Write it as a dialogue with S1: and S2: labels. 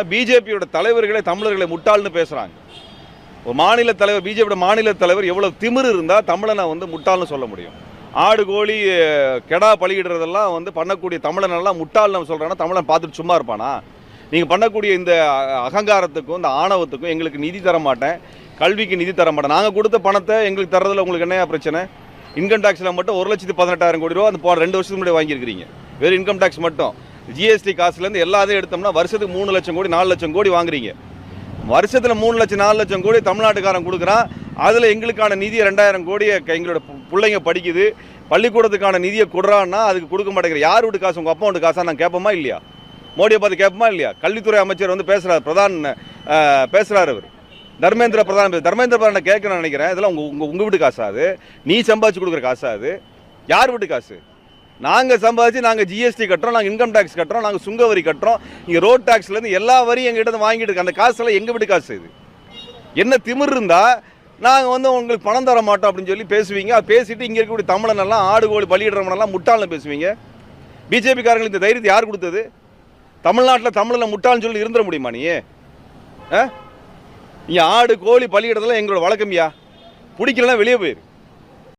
S1: பிஜேபியோட தலைவர்களே தமிழர்களை முட்டாள்னு பேசுறாங்க. ஒரு மாநில தலைவர் பிஜேபியோட மாநில தலைவர் எவ்வளவு திமிர் இருந்தா தமிழனை வந்து முட்டாள்னு சொல்ல முடியும். ஆடு கோழி கெடா பலியிடுறதெல்லாம் வந்து பண்ணக்கூடிய தமிழனெல்லாம் முட்டாள்னு முட்டாள் நம்ம சொல்றாங்கன்னா தமிழன் பார்த்துட்டு சும்மா இருப்பானா? நீங்கள் பண்ணக்கூடிய இந்த அகங்காரத்துக்கும் இந்த ஆணவத்துக்கும் எங்களுக்கு நிதி தர மாட்டேன். கல்விக்கு நிதி தர மாட்டேன். நாங்கள் கொடுத்த பணத்தை எங்களுக்கு தரதில் உங்களுக்கு என்ன பிரச்சனை? இன்கம் டேக்ஸில் மட்டும் ஒரு லட்சத்தி பதினெட்டாயிரம் கோடி ரூபா அந்த போன ரெண்டு வருஷத்துக்கு முன்னாடி வாங்கியிருக்கிறீங்க. வெறும் இன்கம் டேக்ஸ் மட்டும். ஜிஎஸ்டி காசுலேருந்து எல்லாத்தையும் எடுத்தோம்னா வருஷத்துக்கு மூணு லட்சம் கோடி நாலு லட்சம் கோடி வாங்குறீங்க. வருஷத்தில் மூணு லட்சம் நாலு லட்சம் கோடி தமிழ்நாட்டுக்காரன் கொடுக்குறான். அதில் எங்களுக்கான நிதியை ரெண்டாயிரம் கோடியை எங்களோட பு- பிள்ளைங்க படிக்குது. பள்ளிக்கூடத்துக்கான நிதியை கொடுறான்னா அதுக்கு கொடுக்க மாட்டேங்கிற யார் வீட்டு காசு உங்கள் அப்பா வீட்டு காசாக நான் கேட்போமா இல்லையா? மோடியை பார்த்து கேட்போமா இல்லையா? கல்வித்துறை அமைச்சர் வந்து பேசுகிறார் பிரதான் பேசுகிறார் அவர். தர்மேந்திர பிரதான் பேசு- தர்மேந்திர பிரதான் கேட்கணும்னு நினைக்கிறேன். இதெல்லாம் உங்கள் உங்கள் உங்கள் வீட்டு காசாது நீ சம்பாதிச்சு கொடுக்குற காசாது யார் வீட்டு காசு? நாங்கள் சம்பாதிச்சு நாங்கள் ஜிஎஸ்டி கட்டுறோம் நாங்கள் இன்கம் டேக்ஸ் கட்டுறோம் நாங்கள் சுங்க வரி கட்டுறோம். இங்கே ரோட் டேக்ஸ்லேருந்து எல்லா வரியும் எங்ககிட்ட வாங்கிட்டு இருக்கு. அந்த காசெல்லாம் எங்கள் வீட்டு காசு இது? என்ன திமிர் இருந்தால் நாங்கள் வந்து உங்களுக்கு பணம் தர மாட்டோம் அப்படின்னு சொல்லி பேசுவீங்க. அது பேசிட்டு இங்கே இருக்கக்கூடிய தமிழனெல்லாம் ஆடு கோழி பலியிடுறவனெல்லாம் முட்டாளம் பேசுவீங்க. பிஜேபிக்காரங்களுக்கு இந்த தைரியத்தை யார் கொடுத்தது? தமிழ்நாட்டில் தமிழில் முட்டாள்னு சொல்லி இருந்துட முடியுமா நீ? ஆ? இங்கே ஆடு கோழி பலியிடுறதெல்லாம் எங்களோட வழக்கம்யா. பிடிக்கலன்னா வெளியே போயிரு.